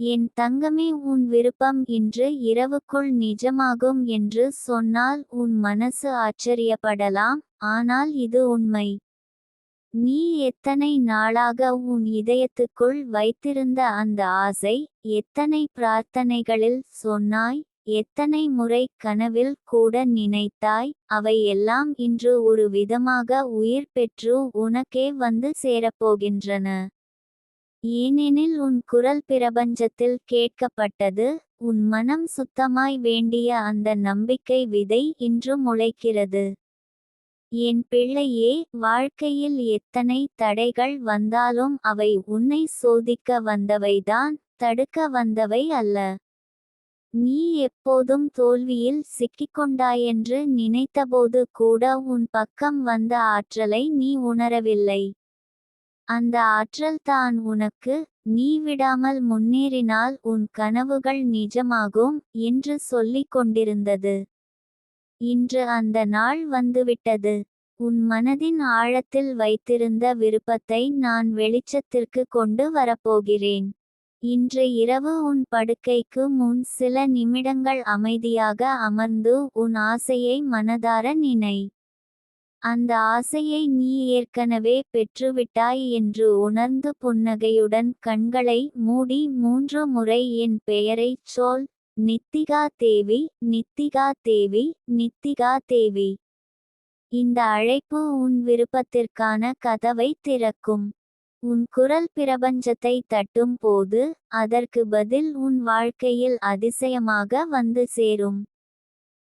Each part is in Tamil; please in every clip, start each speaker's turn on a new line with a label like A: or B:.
A: என் தங்கமே உன் விருப்பம் இன்று இரவுக்குள் நிஜமாகும் என்று சொன்னால் உன் மனசு ஆச்சரியப்படலாம். ஆனால் இது உண்மை. நீ எத்தனை நாளாக உன் இதயத்துக்குள் வைத்திருந்த அந்த ஆசை எத்தனை பிரார்த்தனைகளில் சொன்னாய் எத்தனை முறை கனவில் கூட நினைத்தாய் அவை எல்லாம் இன்று ஒரு விதமாக உயிர் பெற்று உனக்கே வந்து சேரப்போகின்றன. ஏனெனில் உன் குரல் பிரபஞ்சத்தில் கேட்கப்பட்டது உன் மனம் சுத்தமாய் வேண்டிய அந்த நம்பிக்கை விதை இன்று முளைக்கிறது. என் பிள்ளையே வாழ்க்கையில் எத்தனை தடைகள் வந்தாலும் அவை உன்னை சோதிக்க வந்தவைதான் தடுக்க வந்தவை அல்ல. நீ எப்போதும் தோல்வியில் சிக்கிக்கொண்டாயென்று நினைத்தபோது கூட உன் பக்கம் வந்த ஆற்றலை நீ உணரவில்லை. அந்த ஆற்றல் தான் உனக்கு நீ விடாமல் முன்னேறினால் உன் கனவுகள் நிஜமாகும் என்று சொல்லிக் கொண்டிருந்தது. இன்று அந்த நாள் வந்துவிட்டது. உன் மனதின் ஆழத்தில் வைத்திருந்த விருப்பத்தை நான் வெளிச்சத்திற்கு கொண்டு வரப்போகிறேன். இன்று இரவு உன் படுக்கைக்கு முன் சில நிமிடங்கள் அமைதியாக அமர்ந்து உன் ஆசையை மனதார நினை. அந்த ஆசையை நீ ஏற்கனவே பெற்றுவிட்டாய் என்று உணர்ந்து புன்னகையுடன் கண்களை மூடி மூன்று முறை என் பெயரைச் சொல். நித்திகா தேவி நித்திகா தேவி நித்திகா தேவி. இந்த அழைப்பு உன் விருப்பத்திற்கான கதவை திறக்கும். உன் குரல் பிரபஞ்சத்தை தட்டும் போது அதற்கு பதில் உன் வாழ்க்கையில் அதிசயமாக வந்து சேரும்.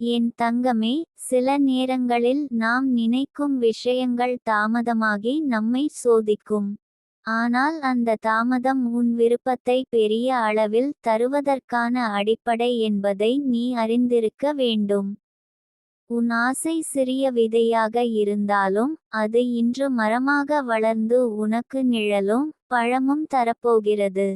A: என் தங்கமே சில நேரங்களில் நாம் நினைக்கும் விஷயங்கள் தாமதமாகி நம்மை சோதிக்கும். ஆனால் அந்த தாமதம் உன் விருப்பத்தை பெரிய அளவில் தருவதற்கான அடிப்படை என்பதை நீ அறிந்திருக்க வேண்டும். உன் ஆசை சிறிய விதையாக இருந்தாலும் அது இன்று மரமாக வளர்ந்து உனக்கு நிழலும் பழமும் தரப்போகிறது.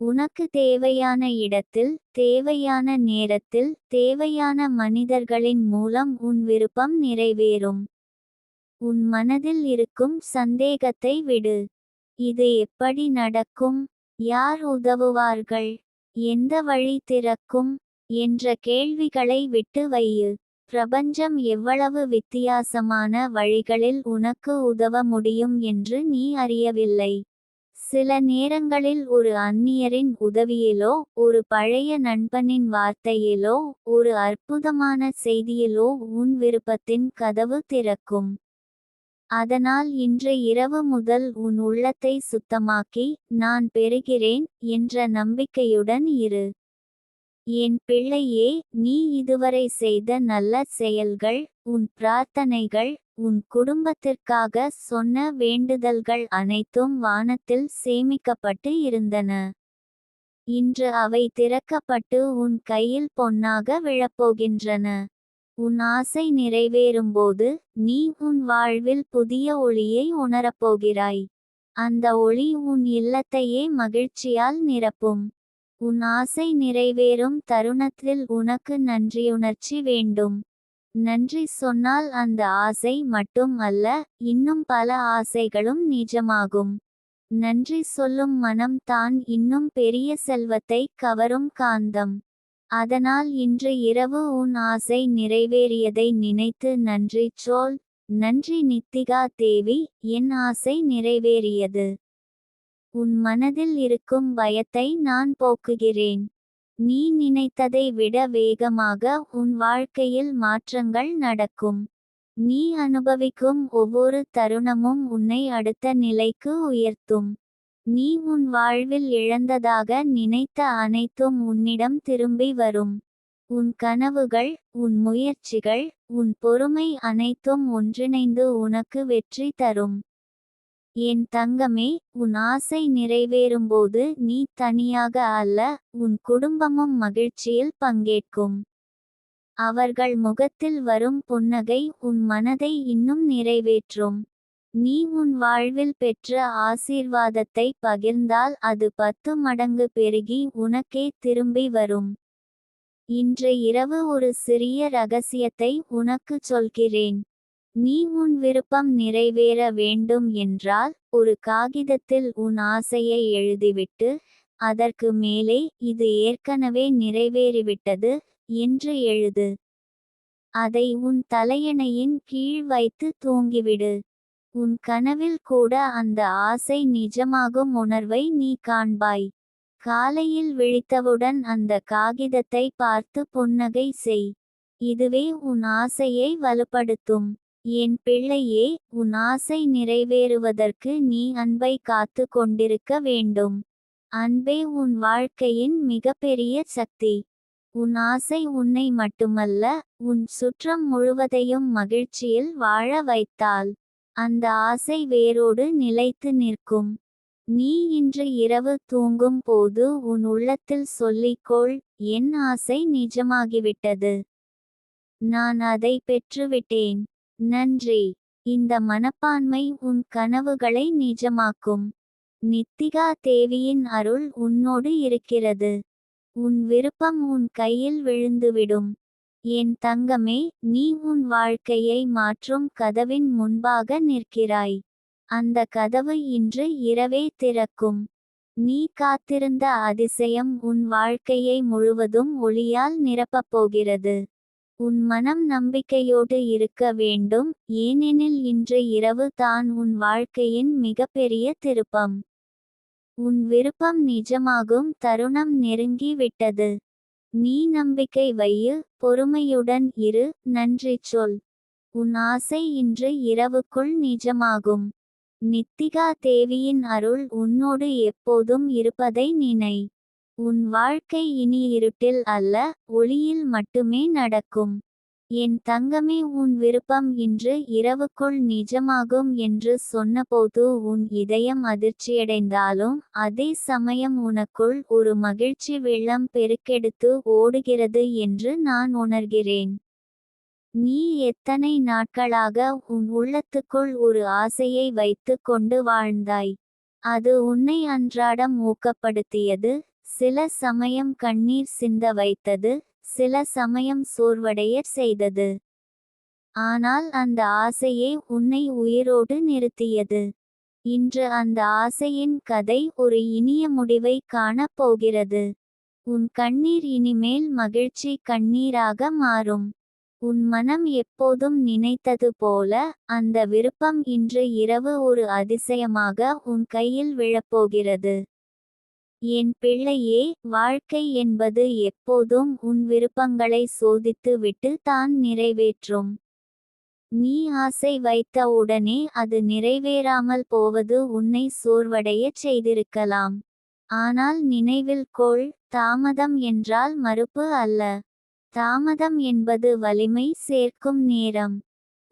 A: உனக்கு தேவையான இடத்தில் தேவையான நேரத்தில் தேவையான மனிதர்களின் மூலம் உன் விருப்பம் நிறைவேறும். உன் மனதில் இருக்கும் சந்தேகத்தை விடு. இது எப்படி நடக்கும்? யார் உதவுவார்கள்? எந்த வழி திறக்கும்? என்ற கேள்விகளை விட்டு வையு. பிரபஞ்சம் எவ்வளவு வித்தியாசமான வழிகளில் உனக்கு உதவ முடியும் என்று நீ அறியவில்லை. சில நேரங்களில் ஒரு அந்நியரின் உதவியிலோ ஒரு பழைய நண்பனின் வார்த்தையிலோ ஒரு அற்புதமான செய்தியிலோ உன் விருப்பத்தின் கதவு திறக்கும். அதனால் இன்று இரவு முதல் உன் உள்ளத்தை சுத்தமாக்கி நான் பெறுகிறேன் என்ற நம்பிக்கையுடன் இரு. என் பிள்ளையே நீ இதுவரை செய்த நல்ல செயல்கள் உன் பிரார்த்தனைகள் உன் குடும்பத்திற்காக சொன்ன வேண்டுதல்கள் அனைத்தும் வானத்தில் சேமிக்கப்பட்டு இருந்தன. இன்று அவை திறக்கப்பட்டு உன் கையில் பொன்னாக விழப்போகின்றன. உன் ஆசை நிறைவேறும்போது நீ உன் வாழ்வில் புதிய ஒளியை உணரப்போகிறாய். அந்த ஒளி உன் இல்லத்தையே மகிழ்ச்சியால் நிரப்பும். உன் ஆசை நிறைவேறும் தருணத்தில் உனக்கு நன்றியுணர்ச்சி வேண்டும். நன்றி சொன்னால் அந்த ஆசை மட்டும் அல்ல இன்னும் பல ஆசைகளும் நிஜமாகும். நன்றி சொல்லும் மனம் தான் இன்னும் பெரிய செல்வத்தை கவரும் காந்தம். அதனால் இன்று இரவு உன் ஆசை நிறைவேறியதை நினைத்து நன்றி சொல். நன்றி நித்திகா தேவி என் ஆசை நிறைவேறியது. உன் மனதில் இருக்கும் பயத்தை நான் போக்குகிறேன். நீ நினைத்ததை விட வேகமாக உன் வாழ்க்கையில் மாற்றங்கள் நடக்கும். நீ அனுபவிக்கும் ஒவ்வொரு தருணமும் உன்னை அடுத்த நிலைக்கு உயர்த்தும். நீ உன் வாழ்வில் இழந்ததாக நினைத்த அனைத்தும் உன்னிடம் திரும்பி வரும். உன் கனவுகள் உன் முயற்சிகள் உன் பொறுமை அனைத்தும் ஒன்றிணைந்து உனக்கு வெற்றி தரும். என் தங்கமே உன் ஆசை நிறைவேறும்போது நீ தனியாக அல்ல உன் குடும்பமும் மகிழ்ச்சியில் பங்கேற்கும். அவர்கள் முகத்தில் வரும் புன்னகை உன் மனதை இன்னும் நிறைவேற்றும். நீ உன் வாழ்வில் பெற்ற ஆசீர்வாதத்தை பகிர்ந்தால் அது பத்து மடங்கு பெருகி உனக்கே திரும்பி வரும். இன்று இரவு ஒரு சிறிய ரகசியத்தை உனக்குச் சொல்கிறேன். நீ உன் விருப்பம் நிறைவேற வேண்டும் என்றால் ஒரு காகிதத்தில் உன் ஆசையை எழுதிவிட்டு அதற்கு மேலே இது ஏற்கனவே நிறைவேறிவிட்டது என்று எழுது. அதை உன் தலையணையின் கீழ் வைத்து தூங்கிவிடு. உன் கனவில் கூட அந்த ஆசை நிஜமாகும் உணர்வை நீ காண்பாய். காலையில் விழித்தவுடன் அந்த காகிதத்தை பார்த்து புன்னகை செய். இதுவே உன் ஆசையை வலுப்படுத்தும். என் பிள்ளையே உன் ஆசை நிறைவேறுவதற்கு நீ அன்பை காத்து கொண்டிருக்க வேண்டும். அன்பே உன் வாழ்க்கையின் மிகப்பெரிய சக்தி. உன் ஆசை உன்னை மட்டுமல்ல உன் சுற்றம் முழுவதையும் மகிழ்ச்சியில் வாழ வைத்தால் அந்த ஆசை வேரோடு நிலைத்து நிற்கும். நீ இன்று இரவு தூங்கும் போது உன் உள்ளத்தில் சொல்லிக்கொள் என் ஆசை நிஜமாகிவிட்டது. நான் அதை பெற்றுவிட்டேன். நன்றி. இந்த மனப்பான்மை உன் கனவுகளை நிஜமாக்கும். நித்திகா தேவியின் அருள் உன்னோடு இருக்கிறது. உன் விருப்பம் உன் கையில் விழுந்துவிடும். என் தங்கமே நீ உன் வாழ்க்கையை மாற்றும் கதவின் முன்பாக நிற்கிறாய். அந்த கதவு இன்று இரவே திறக்கும். நீ காத்திருந்த அதிசயம் உன் வாழ்க்கையை முழுவதும் ஒளியால் நிரப்பப் போகிறது. உன் மனம் நம்பிக்கையோடு இருக்க வேண்டும் ஏனெனில் இன்று இரவு தான் உன் வாழ்க்கையின் மிகப்பெரிய திருப்பம். உன் விருப்பம் நிஜமாகும் தருணம் நெருங்கி விட்டது நீ நம்பிக்கை வையு பொறுமையுடன் இரு நன்றி சொல். உன் ஆசை இன்று இரவுக்குள் நிஜமாகும். நித்திகா தேவியின் அருள் உன்னோடு எப்போதும் இருப்பதை நினை. உன் வாழ்க்கை இனி இருட்டில் அல்ல ஒளியில் மட்டுமே நடக்கும். என் தங்கமே உன் விருப்பம் இன்று இரவுக்குள் நிஜமாகும் என்று சொன்னபோது உன் இதயம் அதிர்ச்சியடைந்தாலும் அதே சமயம் உனக்குள் ஒரு மகிழ்ச்சி வெள்ளம் பெருக்கெடுத்து ஓடுகிறது என்று நான் உணர்கிறேன். நீ எத்தனை நாட்களாக உன் உள்ளத்துக்குள் ஒரு ஆசையை வைத்து கொண்டு வாழ்ந்தாய்? அது உன்னை அன்றாடம் ஊக்கப்படுத்தியது சில சமயம் கண்ணீர் சிந்த வைத்தது சில சமயம் சோர்வடைய செய்தது. ஆனால் அந்த ஆசையே உன்னை உயிரோடு நிறுத்தியது. இன்று அந்த ஆசையின் கதை ஒரு இனிய முடிவை காணப் போகிறது. உன் கண்ணீர் இனிமேல் மகிழ்ச்சி கண்ணீராக மாறும். உன் மனம் எப்போதும் நினைத்தது போல அந்த விருப்பம் இன்று இரவு ஒரு அதிசயமாக உன் கையில் விழப்போகிறது. என் பிள்ளையே வாழ்க்கை என்பது எப்போதும் உன் விருப்பங்களை சோதித்து விட்டு தான் நிறைவேற்றும். நீ ஆசை வைத்த உடனே அது நிறைவேறாமல் போவது உன்னை சோர்வடையச் செய்திருக்கலாம். ஆனால் நினைவில் கொள் தாமதம் என்றால் மறுப்பு அல்ல. தாமதம் என்பது வலிமை சேர்க்கும் நேரம்.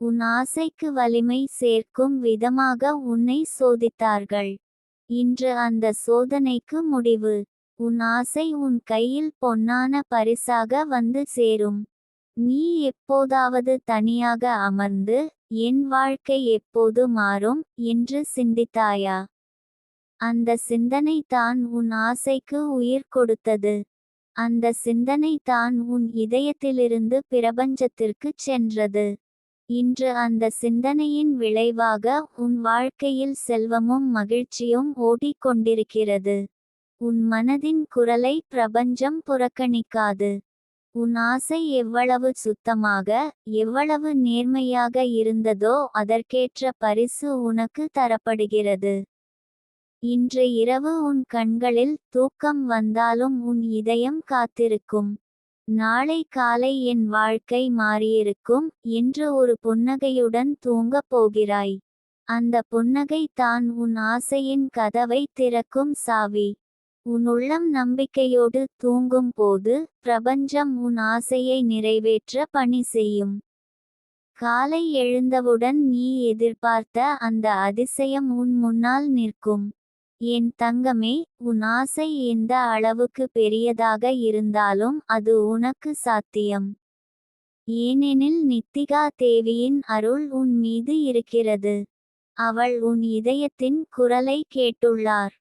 A: உன் ஆசைக்கு வலிமை சேர்க்கும் விதமாக உன்னை சோதித்தார்கள். இன்று அந்த சோதனைக்கு முடிவு. உன் ஆசை உன் கையில் பொன்னான பரிசாக வந்து சேரும். நீ எப்போதாவது தனியாக அமர்ந்து என் வாழ்க்கை எப்போது மாறும்? என்று சிந்தித்தாயா? அந்த சிந்தனை தான் உன் ஆசைக்கு உயிர் கொடுத்தது. அந்த சிந்தனை தான் உன் இதயத்திலிருந்து பிரபஞ்சத்திற்குச் சென்றது. இன்று அந்த சிந்தனையின் விளைவாக உன் வாழ்க்கையில் செல்வமும் மகிழ்ச்சியும் ஓடிக்கொண்டிருக்கிறது. உன் மனதின் குரலை பிரபஞ்சம் புறக்கணிக்காது. உன் ஆசை எவ்வளவு சுத்தமாக எவ்வளவு நேர்மையாக இருந்ததோ அதற்கேற்ற பரிசு உனக்கு தரப்படுகிறது. இன்று இரவு உன் கண்களில் தூக்கம் வந்தாலும் உன் இதயம் காத்திருக்கும். நாளை காலை என் வாழ்க்கை மாறியிருக்கும் என்று ஒரு புன்னகையுடன் தூங்கப் போகிறாய். அந்த புன்னகை தான் உன் ஆசையின் கதவை திறக்கும் சாவி. உன் உள்ளம் நம்பிக்கையோடு தூங்கும் போது பிரபஞ்சம் உன் ஆசையை நிறைவேற்ற பணி செய்யும். காலை எழுந்தவுடன் நீ எதிர்பார்த்த அந்த அதிசயம் உன் முன்னால் நிற்கும். என் தங்கமே உன் ஆசை எந்த அளவுக்கு பெரியதாக இருந்தாலும் அது உனக்கு சாத்தியம். ஏனெனில் நித்திகா தேவியின் அருள் உன் மீது இருக்கிறது. அவள் உன் இதயத்தின் குரலை கேட்டுள்ளார்.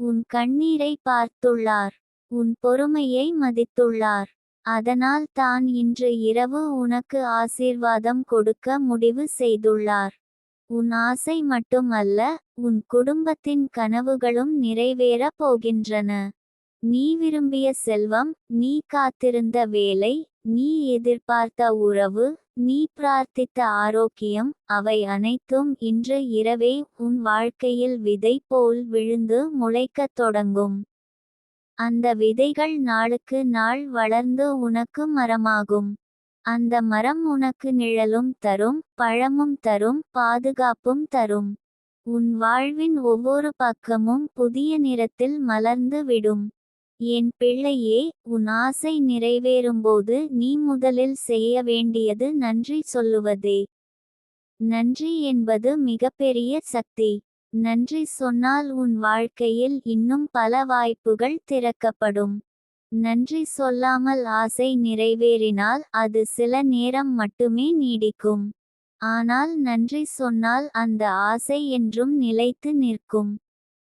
A: உன் கண்ணீரை பார்த்துள்ளார். உன் பொறுமையை மதித்துள்ளார். அதனால் தான் இன்று இரவு உனக்கு ஆசீர்வாதம் கொடுக்க முடிவு செய்துள்ளார். உன் ஆசை மட்டுமல்ல உன் குடும்பத்தின் கனவுகளும் நிறைவேறப் போகின்றன. நீ விரும்பிய செல்வம் நீ காத்திருந்த வேலை நீ எதிர்பார்த்த உறவு நீ பிரார்த்தித்த ஆரோக்கியம் அவை அனைத்தும் இன்று இரவே உன் வாழ்க்கையில் விதை போல் விழுந்து முளைக்கத் தொடங்கும். அந்த விதைகள் நாளுக்கு நாள் வளர்ந்து உனக்கு மரமாகும். அந்த மரம் உனக்கு நிழலும் தரும் பழமும் தரும் பாதுகாப்பும் தரும். உன் வாழ்வின் ஒவ்வொரு பக்கமும் புதிய நிறத்தில் மலர்ந்து விடும். என் பிள்ளையே உன் ஆசை நிறைவேறும்போது நீ முதலில் செய்ய வேண்டியது நன்றி சொல்லுவதே. நன்றி என்பது மிகப்பெரிய சக்தி. நன்றி சொன்னால் உன் வாழ்க்கையில் இன்னும் பல வாய்ப்புகள் திறக்கப்படும். நன்றி சொல்லாமல் ஆசை நிறைவேறினால் அது சில நேரம் மட்டுமே நீடிக்கும். ஆனால் நன்றி சொன்னால் அந்த ஆசை என்றும் நிலைத்து நிற்கும்.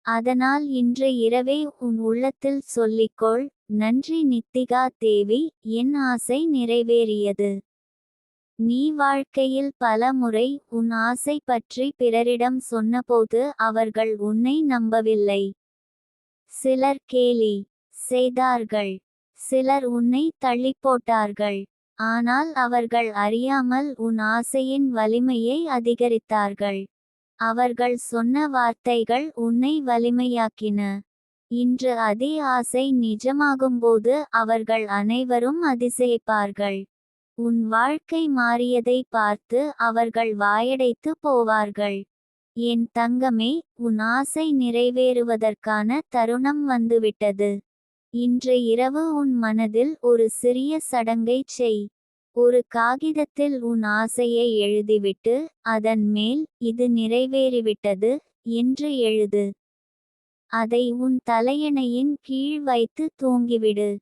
A: அதனால் இன்று இரவே உன் உள்ளத்தில் சொல்லிக்கொள் நன்றி நித்திகா தேவி என் ஆசை நிறைவேறியது. நீ வாழ்க்கையில் பல முறை உன் ஆசை பற்றி பிறரிடம் சொன்னபோது அவர்கள் உன்னை நம்பவில்லை. சிலர் கேலி செய்தார்கள். சிலர் உன்னை தள்ளிப்போட்டார்கள். ஆனால் அவர்கள் அறியாமல் உன் ஆசையின் வலிமையை அதிகரித்தார்கள். அவர்கள் சொன்ன வார்த்தைகள் உன்னை வலிமையாக்கின. இன்று அதே ஆசை நிஜமாகும்போது அவர்கள் அனைவரும் அதிசயிப்பார்கள். உன் வாழ்க்கை மாறியதை பார்த்து அவர்கள் வாயடைத்து போவார்கள். என் தங்கமே உன் ஆசை நிறைவேறுவதற்கான தருணம் வந்துவிட்டது. இன்று இரவு உன் மனதில் ஒரு சிறிய சடங்கைச் செய். ஒரு காகிதத்தில் உன் ஆசையை எழுதிவிட்டு அதன் மேல் இது நிறைவேறிவிட்டது என்று எழுது. அதை உன் தலையணையின் கீழ் வைத்து தூங்கிவிடு.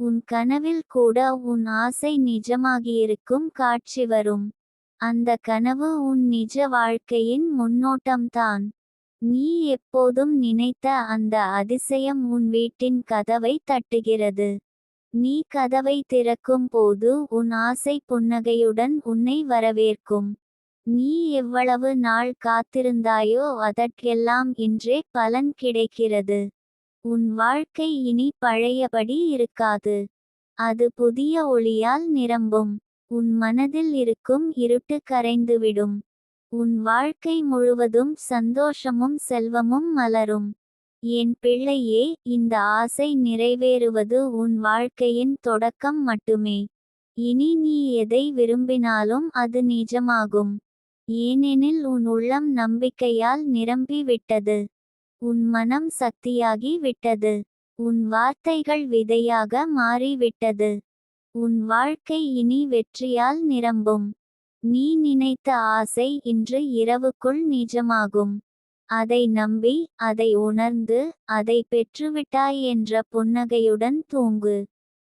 A: உன் கனவில் கூட உன் ஆசை நிஜமாகியிருக்கும் காட்சி வரும். அந்த கனவு உன் நிஜ வாழ்க்கையின் முன்னோட்டம்தான். நீ எப்போதும் நினைத்த அந்த அதிசயம் உன் வீட்டின் கதவை தட்டுகிறது. நீ கதவை திறக்கும் போது உன் ஆசை புன்னகையுடன் உன்னை வரவேற்கும். நீ எவ்வளவு நாள் காத்திருந்தாயோ அதற்கெல்லாம் இன்றே பலன் கிடைக்கிறது. உன் வாழ்க்கை இனி பழையபடி இருக்காது. அது புதிய ஒளியால் நிரம்பும். உன் மனதில் இருக்கும் இருட்டு கரைந்துவிடும். உன் வாழ்க்கை முழுவதும் சந்தோஷமும் செல்வமும் மலரும். என் பிள்ளையே இந்த ஆசை நிறைவேறுவது உன் வாழ்க்கையின் தொடக்கம் மட்டுமே. இனி நீ எதை விரும்பினாலும் அது நிஜமாகும். ஏனெனில் உன் உள்ளம் நம்பிக்கையால் நிரம்பி விட்டது உன் மனம் சக்தியாகி விட்டது. உன் வார்த்தைகள் விதையாக மாறிவிட்டது. உன் வாழ்க்கை இனி வெற்றியால் நிரம்பும். நீ நினைத்த ஆசை இன்று இரவுக்குள் நிஜமாகும். அதை நம்பி அதை உணர்ந்து அதை பெற்றுவிட்டாய் என்ற புன்னகையுடன் தூங்கு.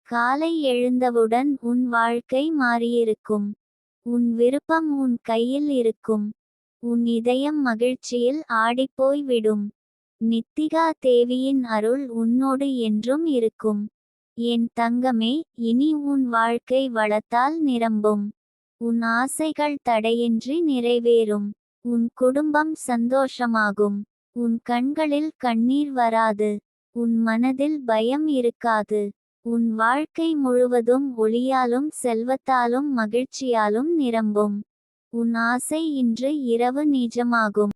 A: காலை எழுந்தவுடன் உன் வாழ்க்கை மாறியிருக்கும். உன் விருப்பம் உன் கையில் இருக்கும். உன் இதயம் மகிழ்ச்சியில் ஆடிப்போய் விடும். நித்திகா தேவியின் அருள் உன்னோடு என்றும் இருக்கும். என் தங்கமே இனி உன் வாழ்க்கை வளத்தால் நிரம்பும். உன் ஆசைகள் தடையின்றி நிறைவேறும். உன் குடும்பம் சந்தோஷமாகும். உன் கண்களில் கண்ணீர் வராது. உன் மனதில் பயம் இருக்காது. உன் வாழ்க்கை முழுவதும் ஒளியாலும் செல்வத்தாலும் மகிழ்ச்சியாலும் நிரம்பும். உன் ஆசை இன்று இரவு நிஜமாகும்